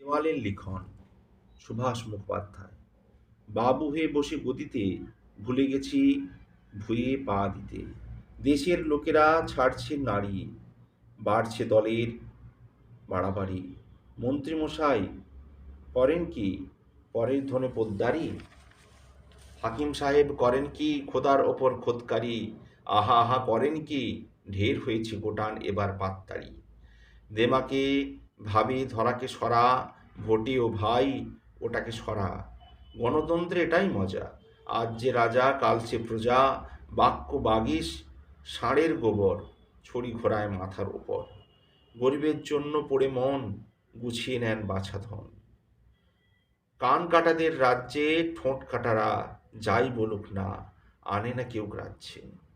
দেওয়ালের লিখন, সুভাষ মুখোপাধ্যায়। বাবু হয়ে বসে গদিতে ভুলে গেছি ভুয়ে পা দিতে। দেশের লোকেরা ছাড়ছে নারী, বাড়ছে দলের বাড়াবাড়ি। মন্ত্রীমশাই, করেন কি পরের ধনে পোদ্দারি? হাকিম সাহেব, করেন কি খোদার ওপর খোদকারি? আহা আহা, করেন কি ঢের হয়েছে গোটান এবার পাত্তারি। দেমাকে ভাবে ধরাকে সরা, ভোটে ও ভাই ওটাকে সরা। গণতন্ত্রে এটাই মজা। আজ যে রাজা, কাল সে প্রজা, বাক্য বাগিস, ষাঁড়ের গোবর, ছড়ি ঘোরায় মাথার ওপর গরিবের জন্য পড়ে মন, গুছিয়ে নেন বাছাধন কান কাটাদের রাজ্যে ঠোঁট কাটারা, যাই বলুক না, আনে না কেউ গ্রাহ্যে।